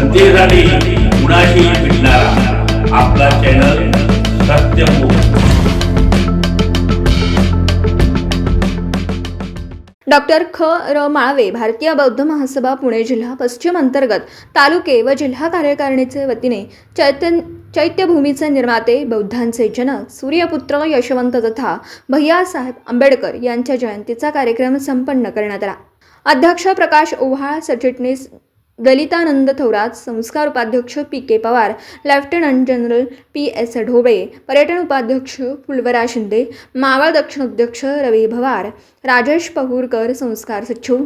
जनतेसाठी कुणाशी भेटणारा आपला चॅनल सत्यमुख डॉक्टर ख र माळवे भारतीय बौद्ध महासभा पुणे जिल्हा पश्चिम अंतर्गत तालुके व जिल्हा कार्यकारिणीचे वतीने चैत्य चैत्यभूमीचे निर्माते बौद्धांचे जनक सूर्यपुत्र यशवंत तथा भैयासाहेब आंबेडकर यांच्या जयंतीचा कार्यक्रम संपन्न करण्यात आला. अध्यक्ष प्रकाश ओव्हाळ सरचिटणीस दलितानंद थोरात संस्कार उपाध्यक्ष P K Pawar lieutenant general P S Dhoble पर्यटन उपाध्यक्ष फुलवरा शिंदे मावळ दक्षिण अध्यक्ष रवी भवार राजेश पहूरकर संस्कार सचिव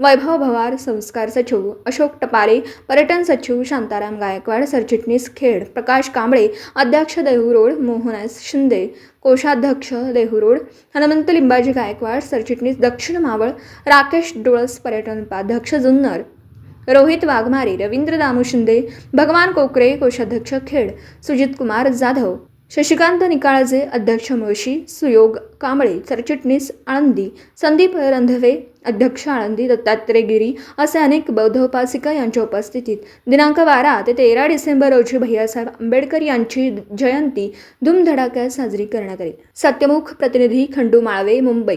वैभव भवार संस्कार सचिव अशोक टपारे पर्यटन सचिव शांताराम गायकवाड सरचिटणीस खेड प्रकाश कांबळे अध्यक्ष देहूरोड मोहन एस शिंदे कोषाध्यक्ष देहूरोड हनुमंत लिंबाजी गायकवाड सरचिटणीस दक्षिण मावळ राकेश डोळस पर्यटन उपाध्यक्ष जुन्नर. रोहित वाघमारे रवींद्र दामू शिंदे भगवान कोकरे कोषाध्यक्ष खेड सुजित कुमार जाधव शशिकांत निकाळजे अध्यक्ष मुळशी सुयोग कांबळे सरचिटणीस आळंदी संदीप रंधवे अध्यक्ष आळंदी दत्तात्रय गिरी असे अनेक बौद्ध उपासिका यांच्या उपस्थितीत दिनांक बारा ते तेरा डिसेंबर रोजी भैयासाहेब आंबेडकर यांची जयंती धूमधडाक्यात साजरी करण्यात आली. सत्यमुख प्रतिनिधी खंडू माळवे मुंबई.